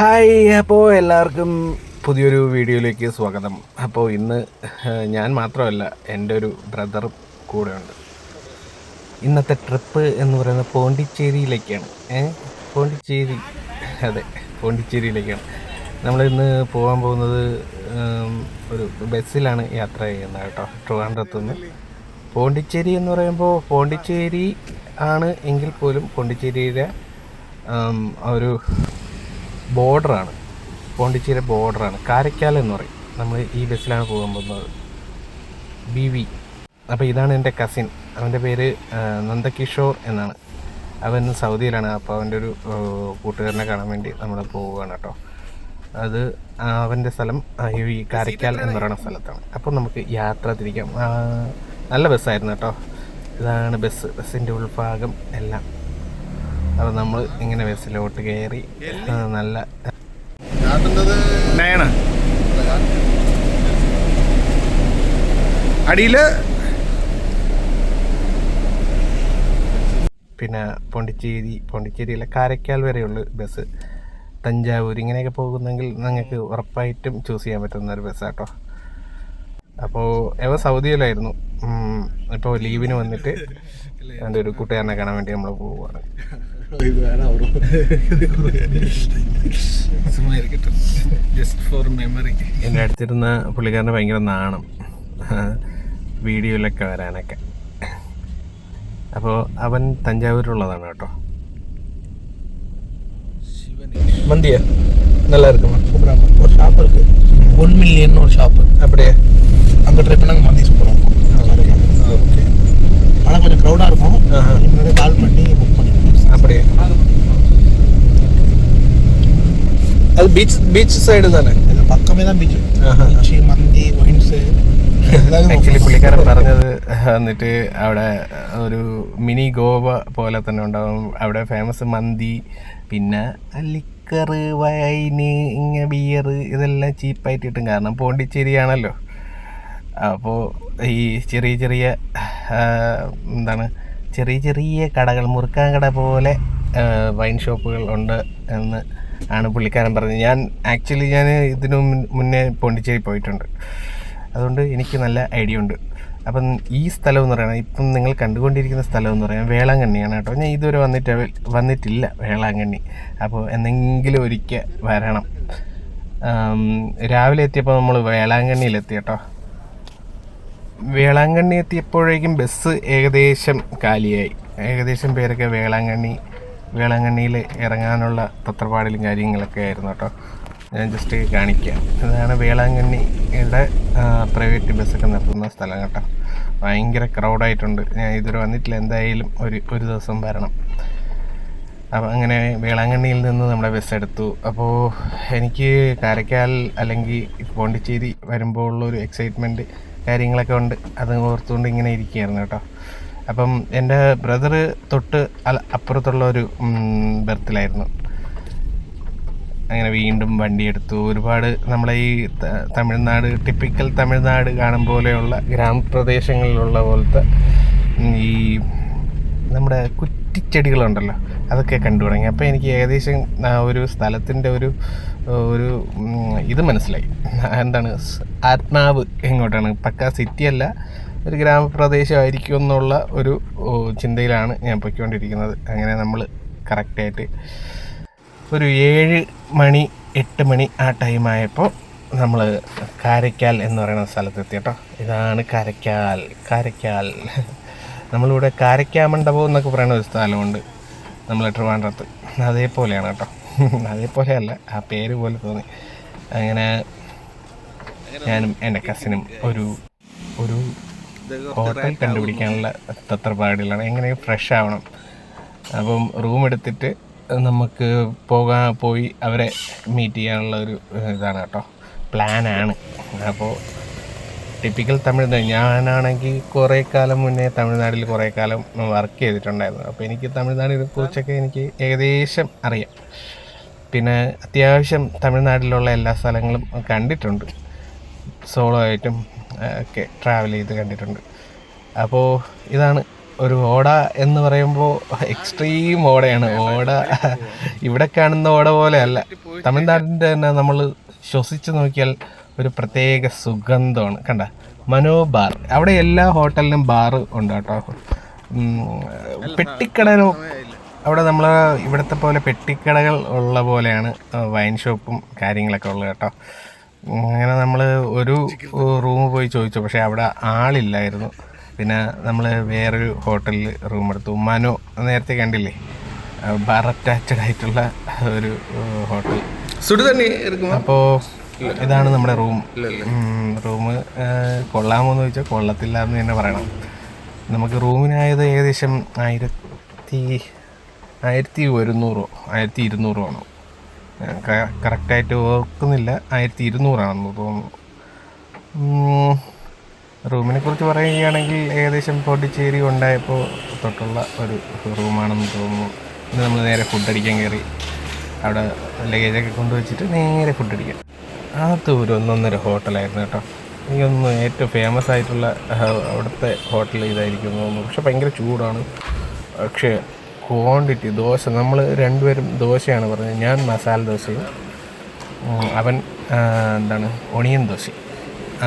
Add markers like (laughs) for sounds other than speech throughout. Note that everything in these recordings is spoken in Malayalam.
ഹായ് അപ്പോൾ എല്ലാവർക്കും പുതിയൊരു വീഡിയോയിലേക്ക് സ്വാഗതം. അപ്പോൾ ഇന്ന് ഞാൻ മാത്രമല്ല എന്റെ ഒരു ബ്രദറും കൂടെ ഉണ്ട് ഇന്നത്തെ ട്രിപ്പ് എന്ന് പറയുന്നത് പോണ്ടിച്ചേരിയിലേക്കാണ്. ഏ? പോണ്ടിച്ചേരി അതെ പോണ്ടിച്ചേരിയിലേക്കാണ്. നമ്മളിന്ന് പോകാൻ പോകുന്നത് ഒരു ബസ്സിലാണ് യാത്ര ചെയ്യുന്നത് കേട്ടോ ട്രിവാൻഡ്രത്തുനിന്ന്. പോണ്ടിച്ചേരി എന്ന് പറയുമ്പോൾ പോണ്ടിച്ചേരി ആണ് എങ്കിൽ പോലും പോണ്ടിച്ചേരിയുടെ ഒരു ബോർഡറാണ്. പോണ്ടിച്ചേരി ബോർഡറാണ്. കാരക്കാൽ എന്ന് പറയും. നമ്മൾ ഈ ബസ്സിലാണ് പോകാൻ പോകുന്നത് ബി വി അപ്പോൾ ഇതാണ് എന്റെ കസിൻ അവന്റെ പേര് നന്ദകിഷോർ എന്നാണ്. അവൻ സൗദിയിലാണ്. അപ്പോൾ അവന്റെ ഒരു കൂട്ടുകാരനെ കാണാൻ വേണ്ടി നമ്മൾ പോവുകയാണ് കേട്ടോ. അത് അവന്റെ സ്ഥലം ഈ കാരക്കാൽ എന്ന് പറയുന്ന സ്ഥലത്താണ്. അപ്പോൾ നമുക്ക് യാത്ര തിരിക്കാം. നല്ല ബസ്സായിരുന്നു കേട്ടോ. ഇതാണ് ബസ്. ബസ്സിന്റെ ഉൾഭാഗം എല്ലാം. അപ്പോൾ നമ്മൾ ഇങ്ങനെ ബസ്സിലോട്ട് കയറി നല്ല അടിയിൽ. പിന്നെ പോണ്ടിച്ചേരി പോണ്ടിച്ചേരിയിലെ കാരക്കാൽ വരെയുള്ള ബസ് തഞ്ചാവൂർ ഇങ്ങനെയൊക്കെ പോകുന്നെങ്കിൽ നിങ്ങൾക്ക് ഉറപ്പായിട്ടും ചൂസ് ചെയ്യാൻ പറ്റുന്ന ഒരു ബസ് കേട്ടോ അപ്പോൾ എവ സൗദിയിലായിരുന്നു. ഇപ്പോൾ ലീവിന് വന്നിട്ട് (laughs) എന്റെ ഒരു കൂട്ടുകാരനെ കാണാൻ വേണ്ടി നമ്മൾ പോവുകയാണ്. ജസ്റ്റ് ഫോർ മെമ്മറി എൻ്റെ അടുത്തിരുന്ന പുള്ളിക്കാരന് ഭയങ്കര നാണം വീഡിയോയിലൊക്കെ വരാനൊക്കെ അപ്പോൾ അവൻ തഞ്ചാവൂരുള്ളതാണ് കേട്ടോ മന്തിയ நல்லா இருக்குமா சூப்பராக இருக்கும் ஒரு ஷாப் இருக்கு ஒன் மில்லியன் ஒரு ஷாப்பு அப்படியே அங்கே ட்ரை beach beach side തന്നെ. ആക്ച്വലി പുള്ളിക്കാരൻ പറഞ്ഞത് എന്നിട്ട് അവിടെ ഒരു മിനി ഗോവ പോലെ തന്നെ ഉണ്ടാവും. അവിടെ ഫേമസ് മന്തി പിന്നെ ലിക്കർ വൈന് ഇങ്ങനെ ബിയർ ഇതെല്ലാം ചീപ്പായിട്ട് കിട്ടും കാരണം പോണ്ടിച്ചേരിയാണല്ലോ. അപ്പോൾ ഈ ചെറിയ ചെറിയ എന്താണ് ചെറിയ ചെറിയ കടകൾ മുറുക്കാൻ കട പോലെ വൈൻ ഷോപ്പുകൾ ഉണ്ട് എന്ന് ആണ് പുള്ളിക്കാരൻ പറഞ്ഞത്. ഞാൻ ആക്ച്വലി ഞാൻ ഇതിനു മുന്നേ പോണ്ടിച്ചേരി പോയിട്ടുണ്ട്. അതുകൊണ്ട് എനിക്ക് നല്ല ഐഡിയ ഉണ്ട്. അപ്പം ഈ സ്ഥലം എന്ന് പറയുന്നത് ഇപ്പം നിങ്ങൾ കണ്ടുകൊണ്ടിരിക്കുന്ന സ്ഥലം എന്ന് പറയുന്നത് വേളാങ്കണ്ണിയാണ് കേട്ടോ. ഞാൻ ഇതുവരെ വന്നിട്ട് വന്നിട്ടില്ല വേളാങ്കണ്ണി. അപ്പോൾ എന്തെങ്കിലും ഒരിക്കൽ വരണം. രാവിലെ എത്തിയപ്പോൾ നമ്മൾ വേളാങ്കണ്ണിയിലെത്തി കേട്ടോ. വേളാങ്കണ്ണി എത്തിയപ്പോഴേക്കും ബസ് ഏകദേശം കാലിയായി. ഏകദേശം പേരൊക്കെ വേളാങ്കണ്ണി വേളാങ്കണ്ണിയിൽ ഇറങ്ങാനുള്ള തത്രപ്പാടിലും കാര്യങ്ങളൊക്കെ ആയിരുന്നു കേട്ടോ. ഞാൻ ജസ്റ്റ് കാണിക്കാം. ഇതാണ് വേളാങ്കണ്ണിയുടെ പ്രൈവറ്റ് ബസ്സൊക്കെ നിർത്തുന്ന സ്ഥലം കേട്ടോ. ഭയങ്കര ക്രൗഡായിട്ടുണ്ട് ഞാൻ ഇതുവരെ വന്നിട്ടില്ല. എന്തായാലും ഒരു ഒരു ദിവസം വരണം. അപ്പം അങ്ങനെ വേളാങ്കണ്ണിയിൽ നിന്ന് നമ്മുടെ ബസ് എടുത്തു. അപ്പോൾ എനിക്ക് കാരക്കാൽ അല്ലെങ്കിൽ പോണ്ടിച്ചേരി വരുമ്പോൾ ഉള്ളൊരു എക്സൈറ്റ്മെന്റ് കാര്യങ്ങളൊക്കെ ഉണ്ട്. അത് ഓർത്തുകൊണ്ട് ഇങ്ങനെ ഇരിക്കുകയായിരുന്നു കേട്ടോ. അപ്പം എന്റെ ബ്രദർ തൊട്ട് അപ്പുറത്തുള്ള ഒരു ബർത്തിലായിരുന്നു. അങ്ങനെ വീണ്ടും വണ്ടിയെടുത്തു. ഒരുപാട് നമ്മളെ ഈ തമിഴ്നാട് ടിപ്പിക്കൽ തമിഴ്നാട് കാണും പോലെയുള്ള ഗ്രാമപ്രദേശങ്ങളിലുള്ള പോലത്തെ ഈ നമ്മുടെ കുറ്റിച്ചെടികളുണ്ടല്ലോ അതൊക്കെ കണ്ടു തുടങ്ങി. അപ്പോൾ എനിക്ക് ഏകദേശം ആ ഒരു സ്ഥലത്തിന്റെ ഒരു ഒരു ഇത് മനസ്സിലായി. എന്താണ് ആത്മാവ് എങ്ങോട്ടാണ്? പക്ക സിറ്റി അല്ല ഒരു ഗ്രാമപ്രദേശമായിരിക്കും എന്നുള്ള ഒരു ചിന്തയിലാണ് ഞാൻ പൊയ്ക്കൊണ്ടിരിക്കുന്നത്. അങ്ങനെ നമ്മൾ കറക്റ്റായിട്ട് ഒരു ഏഴ് മണി എട്ട് മണി ആ ടൈമായപ്പോൾ നമ്മൾ കാരയ്ക്കാൽ എന്ന് പറയുന്ന സ്ഥലത്തെത്തി കേട്ടോ. ഇതാണ് കാരയ്ക്കാൽ കാരയ്ക്കാൽ. നമ്മളിവിടെ കാരയ്ക്കാ മണ്ഡപം എന്നൊക്കെ പറയുന്ന ഒരു സ്ഥലമുണ്ട് നമ്മൾ ട്രിവാൻഡ്രത്ത്. അതേപോലെയാണ് കേട്ടോ. അതേപോലെയല്ല ആ പേര് പോലെ തോന്നി. അങ്ങനെ ഞാനും എന്റെ കസിനും ഒരു ഒരു ഹോട്ടൽ കണ്ടുപിടിക്കാനുള്ള തത്രപ്പാടിലാണ് എങ്ങനെ ഫ്രഷ് ആവണം. അപ്പം റൂം എടുത്തിട്ട് നമുക്ക് പോകാൻ പോയി അവരെ മീറ്റ് ചെയ്യാനുള്ള ഒരു ഇതാണ് കേട്ടോ. പ്ലാനാണ് അപ്പോൾ ടിപ്പിക്കൽ തമിഴ്നാട് ഞാനാണെങ്കിൽ കുറേ കാലം മുന്നേ തമിഴ്നാട്ടിൽ കുറേ കാലം വർക്ക് ചെയ്തിട്ടുണ്ടായിരുന്നു. അപ്പോൾ എനിക്ക് തമിഴ്നാടിനെ കുറിച്ചൊക്കെ എനിക്ക് ഏകദേശം അറിയാം. പിന്നെ അത്യാവശ്യം തമിഴ്നാട്ടിലുള്ള എല്ലാ സ്ഥലങ്ങളും കണ്ടിട്ടുണ്ട്. സോളോ ആയിട്ടും ഒക്കെ ട്രാവൽ ചെയ്ത് കണ്ടിട്ടുണ്ട്. അപ്പോൾ ഇതാണ് ഒരു ഓട എന്ന് പറയുമ്പോൾ എക്സ്ട്രീം ഓടയാണ്. ഓട ഇവിടെ കാണുന്ന ഓട പോലെയല്ല തമിഴ്നാടിന്റെ തന്നെ നമ്മൾ ശ്വസിച്ച് നോക്കിയാൽ ഒരു പ്രത്യേക സുഗന്ധമാണ്. കണ്ട മനോബാർ. അവിടെ എല്ലാ ഹോട്ടലിലും ബാർ ഉണ്ട് കേട്ടോ. പെട്ടിക്കടലോ അവിടെ നമ്മൾ ഇവിടുത്തെ പോലെ പെട്ടിക്കടകൾ ഉള്ള പോലെയാണ് വൈൻ ഷോപ്പും കാര്യങ്ങളൊക്കെ ഉള്ളത് കേട്ടോ. അങ്ങനെ നമ്മൾ ഒരു റൂം പോയി ചോദിച്ചു. പക്ഷേ അവിടെ ആളില്ലായിരുന്നു. പിന്നെ നമ്മൾ വേറൊരു ഹോട്ടലിൽ റൂം എടുത്തു. മനോ നേരത്തെ കണ്ടില്ലേ? ബാർ അറ്റാച്ചഡ് ആയിട്ടുള്ള ഒരു ഹോട്ടൽ. അപ്പോൾ ഇതാണ് നമ്മുടെ റൂം. റൂം കൊള്ളാമോ എന്ന് ചോദിച്ചാൽ കൊള്ളത്തില്ല എന്ന് തന്നെ പറയണം. നമുക്ക് റൂമിനായത് ഏകദേശം ആയിരത്തി ആയിരത്തി ഒരുന്നൂറോ ആയിരത്തി ഇരുന്നൂറോ ആണോ? കറക്റ്റായിട്ട് ഓർക്കുന്നില്ല. ആയിരത്തി ഇരുന്നൂറാണെന്ന് തോന്നുന്നു. റൂമിനെ കുറിച്ച് പറയുകയാണെങ്കിൽ ഏകദേശം പോണ്ടിച്ചേരി ഉണ്ടായപ്പോൾ തൊട്ടുള്ള ഒരു റൂമാണെന്ന് തോന്നുന്നു. ഇന്ന് നമ്മൾ നേരെ ഫുഡ് അടിക്കാൻ കയറി. അവിടെ ലഗേജൊക്കെ കൊണ്ടുവച്ചിട്ട് നേരെ ഫുഡ് അടിക്കാം ആ ഒരു ഒന്നൊന്നര ഹോട്ടലായിരുന്നു കേട്ടോ. എനിക്കൊന്ന് ഏറ്റവും ഫേമസ് ആയിട്ടുള്ള അവിടുത്തെ ഹോട്ടൽ ഇതായിരിക്കും തോന്നുന്നു. പക്ഷെ ഭയങ്കര ചൂടാണ്. പക്ഷേ ക്വാണ്ടിറ്റി ദോശ നമ്മൾ രണ്ടുപേരും ദോശയാണ് പറഞ്ഞത്. ഞാൻ മസാല ദോശയും അവൻ എന്താണ് ഒണിയൻ ദോശ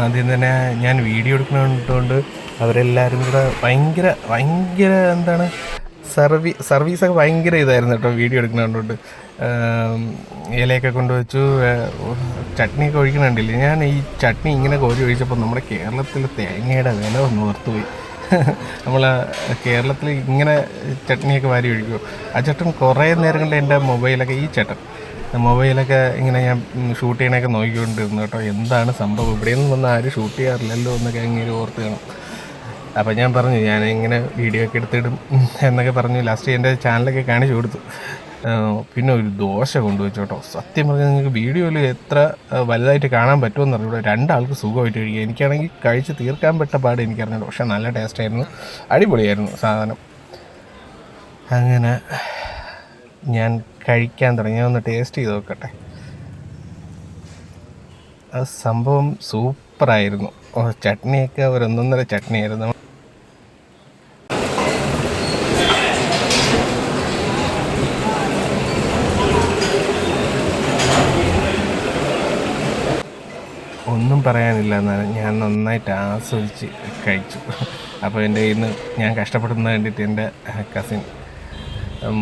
ആദ്യം തന്നെ ഞാൻ വീഡിയോ എടുക്കണതുകൊണ്ട് അവരെല്ലാവരും കൂടെ ഭയങ്കര ഭയങ്കര എന്താണ് സർവീ സർവീസൊക്കെ ഭയങ്കര ഇതായിരുന്നു കേട്ടോ വീഡിയോ എടുക്കണതുകൊണ്ട് ഇലയൊക്കെ കൊണ്ടുവച്ചു ചട്നി ചട്നിയൊക്കെ ഒഴിക്കണുണ്ടില്ലേ ഞാൻ ഈ ചട്നി ഇങ്ങനെ കോരി ഒഴിച്ചപ്പോൾ നമ്മുടെ കേരളത്തിലെ തേങ്ങയുടെ വില ഒന്ന് ഓർത്തുപോയി. നമ്മൾ കേരളത്തിൽ ഇങ്ങനെ ചട്നിയൊക്കെ വാരി ഒഴിക്കുമോ ആ ചേട്ടൻ കുറേ നേരം കൊണ്ട് എന്റെ മൊബൈലൊക്കെ ഈ ചേട്ടൻ മൊബൈലൊക്കെ ഇങ്ങനെ ഞാൻ ഷൂട്ട് ചെയ്യണൊക്കെ നോക്കിക്കൊണ്ടിരുന്നു കേട്ടോ. എന്താണ് സംഭവം? ഇവിടെയൊന്നും വന്ന് ആരും ഷൂട്ട് ചെയ്യാറില്ലല്ലോ എന്നൊക്കെ അങ്ങനെ ഓർത്ത് കാണും. അപ്പോൾ ഞാൻ പറഞ്ഞു ഞാൻ ഇങ്ങനെ വീഡിയോ ഒക്കെ എടുത്തിടും എന്നൊക്കെ പറഞ്ഞു. ലാസ്റ്റ് എന്റെ ചാനലൊക്കെ കാണിച്ചു കൊടുത്തു. പിന്നെ ഒരു ദോശ കൊണ്ടുവച്ചു കേട്ടോ. സത്യം പറഞ്ഞാൽ നിങ്ങൾക്ക് വീഡിയോയിൽ എത്ര വലുതായിട്ട് കാണാൻ പറ്റുമെന്ന് അറിയൂ രണ്ടാൾക്ക് സുഖമായിട്ട് കഴിക്കുക എനിക്കാണെങ്കിൽ കഴിച്ച് തീർക്കാൻ പറ്റ പാട് എനിക്കറിഞ്ഞില്ല പക്ഷേ നല്ല ടേസ്റ്റ് ആയിരുന്നു അടിപൊളിയായിരുന്നു സാധനം. അങ്ങനെ ഞാൻ കഴിക്കാൻ തുടങ്ങി. ഒന്ന് ടേസ്റ്റ് ചെയ്ത് നോക്കട്ടെ. ആ സംഭവം സൂപ്പറായിരുന്നു. ചട്നിയൊക്കെ ഒരു ഒന്നൊന്നര ചട്നിയായിരുന്നു ഒന്നും പറയാനില്ല എന്നാലും ഞാൻ നന്നായിട്ട് ആസ്വദിച്ച് കഴിച്ചു. അപ്പോൾ എന്റെ നിന്ന് ഞാൻ കഷ്ടപ്പെടുന്ന വേണ്ടിയിട്ട് എന്റെ കസിൻ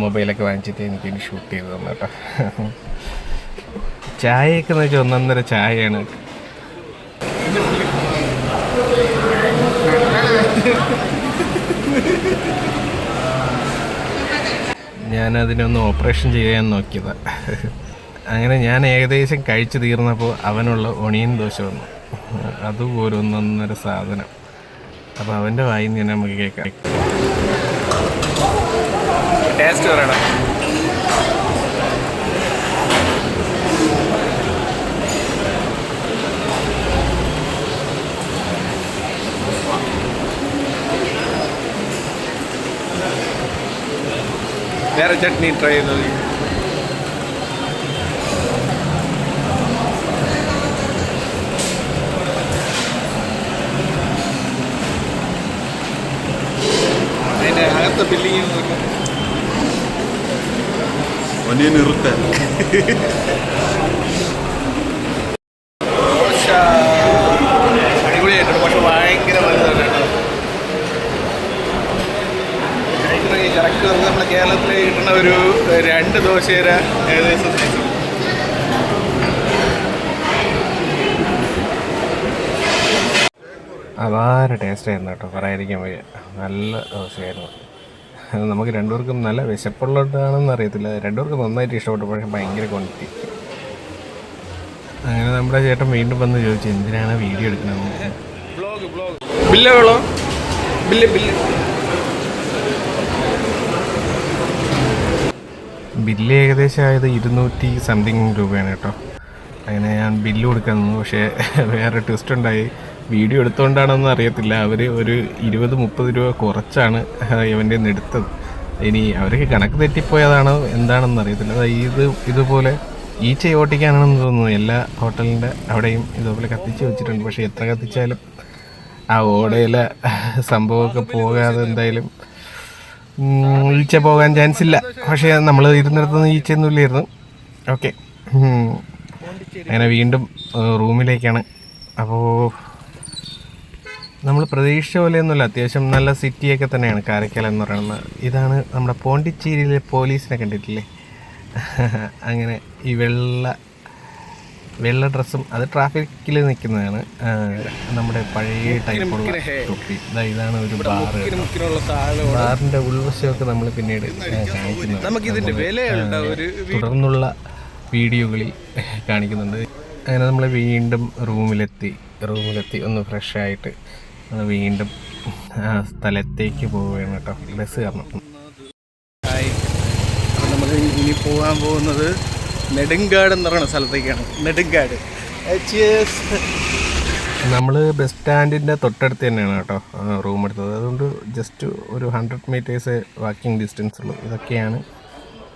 മൊബൈലൊക്കെ വാങ്ങിച്ചിട്ട് എനിക്ക് ഇനി ഷൂട്ട് ചെയ്ത് തന്നു കേട്ടോ. ചായയൊക്കെ എന്ന് വെച്ചാൽ ഒന്നൊന്നര ചായയാണ്. ഞാനതിനൊന്ന് ഓപ്പറേഷൻ ചെയ്യാൻ നോക്കിയതാ. അങ്ങനെ ഞാൻ ഏകദേശം കഴിച്ചു തീർന്നപ്പോൾ അവനുള്ള ഒണിയൻ ദോശ വന്നു. അതും ഓരോന്നൊന്നൊരു സാധനം. അപ്പോൾ അവന്റെ വായിൽ നിന്ന് തന്നെ നമുക്ക് കേൾക്കാം. ടേസ്റ്റ് പറയണം വേറെ ചട്നി ട്രൈ ചെയ്ത് ഒനിയൻ നിർത്ത ദോശ. അടിപൊളിയായിട്ടുണ്ട്. പക്ഷെ ഭയങ്കര വലുതാണ് കേട്ടോ. കഴിക്കണമെങ്കിൽ കറക്റ്റ് പറഞ്ഞാൽ നമ്മുടെ കേരളത്തിൽ കിട്ടുന്ന ഒരു രണ്ട് ദോശയുടെ ഏകദേശം size ഉണ്ട്. അപാര ടേസ്റ്റ് ആയിരുന്നു കേട്ടോ. പറയാതിരിക്കാൻ വയ്യ. നല്ല ദോശയായിരുന്നു. നമുക്ക് രണ്ടുപേർക്കും നല്ല വിശപ്പുള്ളതാണെന്ന് അറിയത്തില്ല. രണ്ടുപേർക്കും നന്നായിട്ട് ഇഷ്ടപ്പെട്ടു പക്ഷേ ഭയങ്കര ക്വാണ്ടിറ്റി അങ്ങനെ നമ്മുടെ ചേട്ടൻ വീണ്ടും വന്ന് ചോദിച്ചു എന്തിനാണ് വീഡിയോ എടുക്കുന്നത്? Bill bill bill. ബില്ല് ഏകദേശം ആയത് ഇരുന്നൂറ്റി സംതിങ് രൂപയാണ് കേട്ടോ. അങ്ങനെ ഞാൻ ബില്ല് കൊടുക്കാൻ നിന്നു പക്ഷേ വേറെ ട്വിസ്റ്റ് ഉണ്ടായി. വീഡിയോ എടുത്തുകൊണ്ടാണെന്ന് അറിയത്തില്ല. അവർ ഒരു ഇരുപത് മുപ്പത് രൂപ കുറച്ചാണ് ഇവന്റെ നിന്ന് എടുത്തത്. ഇനി അവർക്ക് കണക്ക് തെറ്റിപ്പോയതാണോ എന്താണെന്ന് അറിയത്തില്ല. അതാ ഇത് ഇതുപോലെ ഈച്ച ഓട്ടിക്കാനാണെന്ന് തോന്നുന്നു. എല്ലാ ഹോട്ടലിന്റെ അവിടെയും ഇതുപോലെ കത്തിച്ച് വെച്ചിട്ടുണ്ട്. പക്ഷേ എത്ര കത്തിച്ചാലും ആ ഓടയിലെ സംഭവമൊക്കെ പോകാതെ എന്തായാലും ഈച്ച പോകാൻ ചാൻസ് ഇല്ല പക്ഷേ നമ്മൾ ഇരുന്നിടത്തുനിന്ന് ഈച്ചയൊന്നും ഇല്ലായിരുന്നു ഓക്കെ അങ്ങനെ വീണ്ടും റൂമിലേക്കാണ്. അപ്പോൾ നമ്മൾ പ്രതീക്ഷിച്ച പോലെയൊന്നുമില്ല. അത്യാവശ്യം നല്ല സിറ്റിയൊക്കെ തന്നെയാണ്. കാരക്കൽ എന്ന് പറയുന്നത് ഇതാണ് നമ്മുടെ പോണ്ടിച്ചേരിയിലെ പോലീസിനെ കണ്ടിട്ടില്ലേ? (laughs) അങ്ങനെ ഈ വെള്ള വെള്ള ഡ്രസ്സും അത് ട്രാഫിക്കിൽ നിൽക്കുന്നതാണ്. നമ്മുടെ പഴയ ടൈപ്പുള്ള തൊപ്പി. ഇതാണ് ഒരു ബാർ ബാറിന്റെ ഉൾവശമൊക്കെ നമ്മൾ പിന്നീട് കാണിക്കുന്നുണ്ട്. തുടർന്നുള്ള വീഡിയോകളിൽ കാണിക്കുന്നുണ്ട്. അങ്ങനെ നമ്മൾ വീണ്ടും റൂമിലെത്തി. റൂമിലെത്തി ഒന്ന് ഫ്രഷ് നമ്മൾ വീണ്ടും സ്ഥലത്തേക്ക് പോവുകയാണ് കേട്ടോ. ബസ് കാരണം ഹായ്. അപ്പോൾ നമ്മൾ ഇനി പോകാൻ പോകുന്നത് നെടുങ്കാട് എന്ന് പറയുന്ന സ്ഥലത്തേക്കാണ്. നെടുങ്കാട്. നമ്മൾ ബസ് സ്റ്റാൻഡിന്റെ തൊട്ടടുത്ത് തന്നെയാണ് കേട്ടോ റൂം എടുത്തത്. അതുകൊണ്ട് ജസ്റ്റ് ഒരു ഹൺഡ്രഡ് മീറ്റേഴ്സ് വാക്കിംഗ് ഡിസ്റ്റൻസ് ഉള്ളൂ. ഇതൊക്കെയാണ്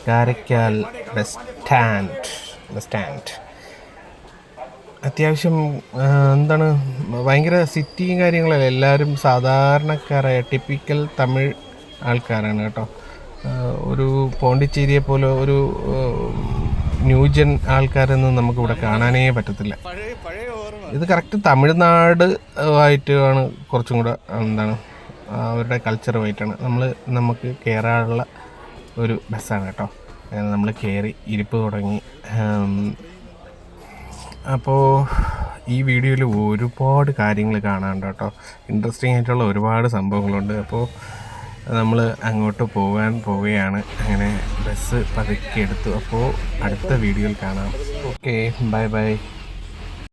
Karaikal bus stand. Bus stand. അത്യാവശ്യം എന്താണ് ഭയങ്കര സിറ്റിയും കാര്യങ്ങളല്ല? എല്ലാവരും സാധാരണക്കാരായ ടിപ്പിക്കൽ തമിഴ് ആൾക്കാരാണ് കേട്ടോ. ഒരു പോണ്ടിച്ചേരിയെ പോലെ ഒരു ന്യൂജൻ ആൾക്കാരൊന്നും നമുക്കിവിടെ കാണാനേ പറ്റത്തില്ല. ഇത് കറക്റ്റ് തമിഴ്നാട് ആയിട്ടാണ് കുറച്ചും കൂടെ എന്താണ് അവരുടെ കൾച്ചറുമായിട്ടാണ് നമ്മൾ നമുക്ക് കയറാനുള്ള ഒരു ബസ്സാണ് കേട്ടോ. നമ്മൾ കയറി ഇരിപ്പ് തുടങ്ങി അപ്പോൾ ഈ വീഡിയോയിൽ ഒരുപാട് കാര്യങ്ങൾ കാണാനുണ്ട് കേട്ടോ. ഇൻട്രസ്റ്റിംഗ് ആയിട്ടുള്ള ഒരുപാട് സംഭവങ്ങളുണ്ട്. അപ്പോൾ നമ്മൾ അങ്ങോട്ട് പോകാൻ പോവുകയാണ്. അങ്ങനെ ബസ് പതുക്കെ എടുത്തു. അപ്പോൾ അടുത്ത വീഡിയോയിൽ കാണാം. Okay bye bye